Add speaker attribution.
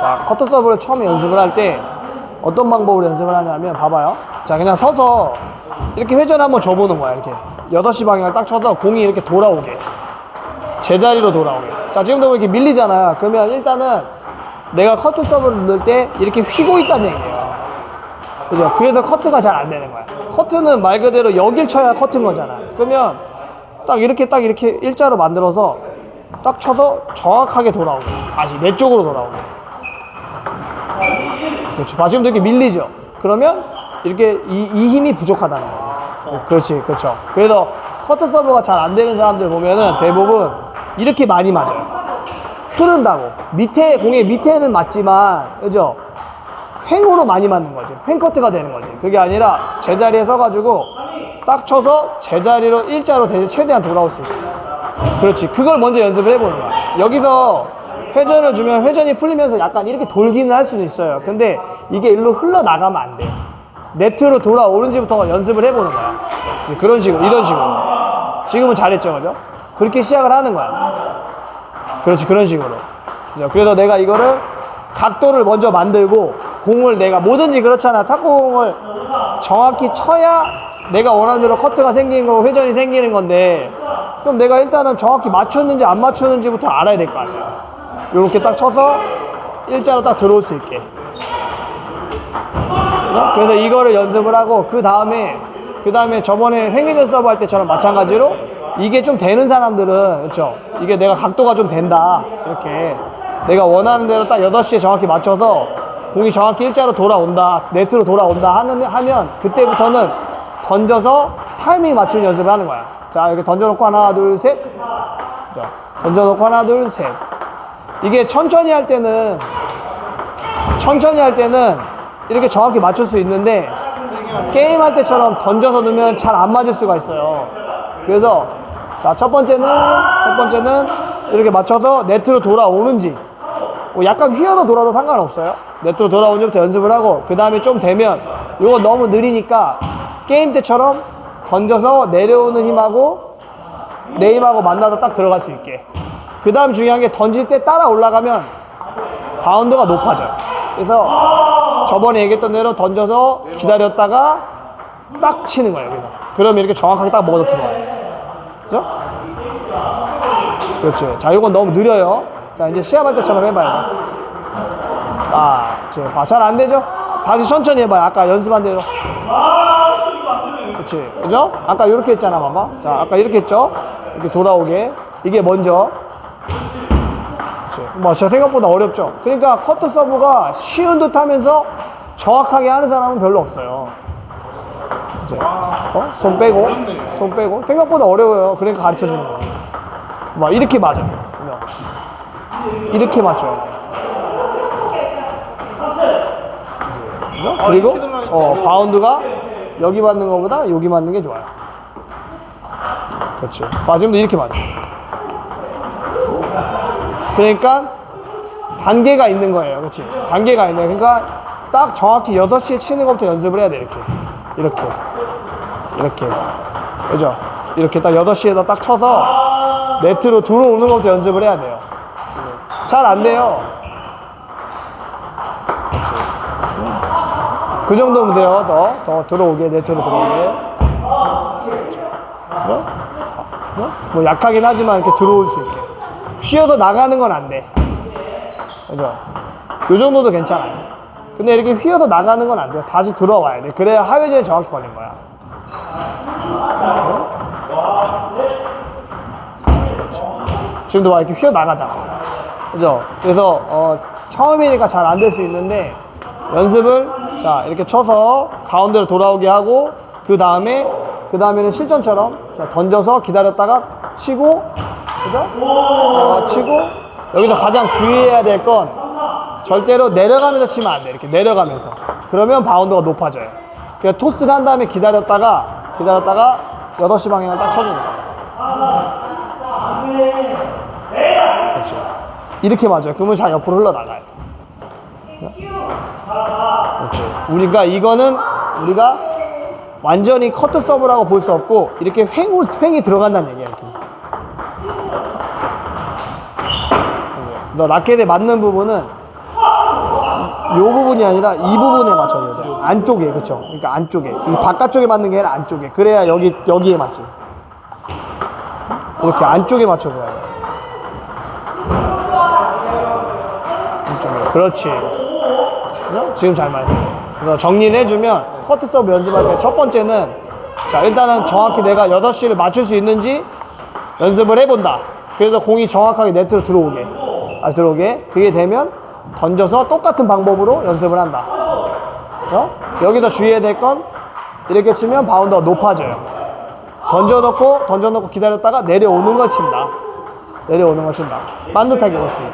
Speaker 1: 자, 커터 서브를 처음에 연습을 할 때 어떤 방법으로 연습을 하냐면 봐봐요. 자, 그냥 서서 이렇게 회전 한번 줘보는 거야. 이렇게 8시 방향을 딱 쳐서 공이 이렇게 돌아오게. 제자리로 돌아오게. 자, 지금도 이렇게 밀리잖아요. 그러면 일단은 내가 커트 서브를 넣을 때 이렇게 휘고 있다는 얘기예요. 그죠? 그래서 커트가 잘 안 되는 거야. 커트는 말 그대로 여길 쳐야 커트인 거잖아. 그러면 딱 이렇게 딱 이렇게 일자로 만들어서 딱 쳐서 정확하게 돌아오게. 다시 내 쪽으로 돌아오게. 그렇지. 봐, 지금도 이렇게 밀리죠? 그러면 이렇게 이, 이 힘이 부족하다는 거예요. 그렇지, 그렇죠. 그래서 커트 서브가 잘 안 되는 사람들 보면은 대부분 이렇게 많이 맞아요. 흐른다고. 밑에, 공의 밑에는 맞지만, 그죠? 횡으로 많이 맞는 거지. 횡커트가 되는 거지. 그게 아니라 제자리에 서가지고 딱 쳐서 제자리로 일자로 최대한 돌아올 수 있어. 그렇지. 그걸 먼저 연습을 해보는 거야. 여기서 회전을 주면 회전이 풀리면서 약간 이렇게 돌기는 할 수는 있어요. 근데 이게 일로 흘러나가면 안 돼요. 네트로 돌아오는지부터 연습을 해보는 거야. 그런 식으로, 이런 식으로. 지금은 잘했죠, 그죠? 그렇게 시작을 하는 거야. 그렇지, 그런 식으로. 그래서 내가 이거를 각도를 먼저 만들고 공을 내가 뭐든지 그렇잖아. 탁구공을 정확히 쳐야 내가 원하는 대로 커트가 생기는 거고 회전이 생기는 건데 그럼 내가 일단은 정확히 맞췄는지 안 맞췄는지부터 알아야 될 거 아니야. 이렇게 딱 쳐서 일자로 딱 들어올 수 있게. 그죠? 그래서 이거를 연습을 하고 그 다음에 그 다음에 저번에 횡회전 서브 할 때처럼 마찬가지로 이게 좀 되는 사람들은 그렇죠 이게 내가 각도가 좀 된다. 이렇게. 내가 원하는 대로 딱 8시에 정확히 맞춰서 공이 정확히 일자로 돌아온다 네트로 돌아온다 하는, 하면 그때부터는 던져서 타이밍 맞추는 연습을 하는 거야. 자 이렇게 던져놓고 하나 둘셋. 자, 던져놓고 하나 둘셋 이게 천천히 할 때는 천천히 할 때는 이렇게 정확히 맞출 수 있는데 게임할 때처럼 던져서 넣으면 잘 안 맞을 수가 있어요. 그래서 자, 첫 번째는 첫 번째는 이렇게 맞춰서 네트로 돌아오는지 뭐 약간 휘어서 돌아도 상관없어요. 네트로 돌아오는지부터 연습을 하고 그 다음에 좀 되면 이거 너무 느리니까 게임 때처럼 던져서 내려오는 힘하고 내 힘하고 만나서 딱 들어갈 수 있게. 그 다음 중요한 게 던질 때 따라 올라가면 바운드가 높아져요. 그래서 저번에 얘기했던 대로 던져서 기다렸다가 딱 치는 거예요. 여기서. 그러면 이렇게 정확하게 딱 먹어서 들어와요. 그죠? 그렇지. 자, 이건 너무 느려요. 자, 이제 시합할 때처럼 해봐요. 아, 지금 봐. 잘안 되죠? 다시 천천히 해봐요. 아까 연습한 대로. 그렇지. 그죠? 아까 이렇게 했잖아, 봐봐. 자, 아까 이렇게 했죠? 이렇게 돌아오게. 이게 먼저. 그렇지. 뭐, 생각보다 어렵죠? 그러니까 커트 서브가 쉬운 듯 하면서 정확하게 하는 사람은 별로 없어요. 이제, 어? 손 빼고, 손 빼고. 생각보다 어려워요. 그러니까 가르쳐 주는 거예요. 막 이렇게 맞아요. 이렇게 그죠? 그리고, 어, 바운드가 여기 맞는 것보다 여기 맞는 게 좋아요. 그렇지. 맞으면 이렇게 맞아. 그러니까 단계가 있는 거예요. 그렇지? 단계가 있는. 그러니까 딱 정확히 8시에 치는 것부터 연습을 해야 돼. 이렇게. 이렇게. 이렇게. 그죠? 이렇게 딱 8시에다 딱 쳐서 네트로 들어오는 것부터 연습을 해야 돼요. 잘 안 돼요. 그렇지. 그 정도면 돼요. 더, 더 들어오게, 네트로 들어오게. 뭐? 뭐? 뭐 약하긴 하지만 이렇게 들어올 수 있게. 휘어서 나가는 건 안 돼. 그죠? 요 정도도 괜찮아요. 근데 이렇게 휘어서 나가는 건 안 돼요. 다시 들어와야 돼. 그래야 하회전이 정확히 걸린 거야. 지금도 막 이렇게 휘어 나가잖아. 그죠? 그래서, 어, 처음이니까 잘 안 될 수 있는데, 연습을, 자, 이렇게 쳐서 가운데로 돌아오게 하고, 그 다음에, 그 다음에는 실전처럼, 자, 던져서 기다렸다가 치고, 그죠? 어, 치고, 여기서 가장 주의해야 될 건, 절대로 내려가면서 치면 안 돼. 이렇게 내려가면서. 그러면 바운드가 높아져요. 그냥 토스를 한 다음에 기다렸다가, 기다렸다가 8시 방향을 딱 쳐주는 거예요. 그렇지. 이렇게 맞아요. 그러면 잘 옆으로 흘러나가요. 그렇지. 우리가 이거는 우리가 완전히 커트 서브라고 볼 수 없고 이렇게 횡을, 횡이 들어간다는 얘기야. 이렇게. 라켓에 맞는 부분은 요 부분이 아니라 이 부분에 맞춰줘야 돼. 안쪽에, 그쵸? 그러니까 안쪽에. 이 바깥쪽에 맞는 게 아니라 안쪽에. 그래야 여기, 여기에 맞지. 이렇게 안쪽에 맞춰줘야 돼. 안쪽에. 그렇지. 지금 잘 맞았어. 그래서 정리를 해주면 커트 서브 연습할 때 첫 번째는 자, 일단은 정확히 내가 6시를 맞출 수 있는지 연습을 해본다. 그래서 공이 정확하게 네트로 들어오게. 아, 들어오게. 그게 되면 던져서 똑같은 방법으로 연습을 한다. 어? 여기서 주의해야 될 건 이렇게 치면 바운더가 높아져요. 던져놓고, 던져놓고 기다렸다가 내려오는 걸 친다. 내려오는 걸 친다. 반듯하게 올 수 있게.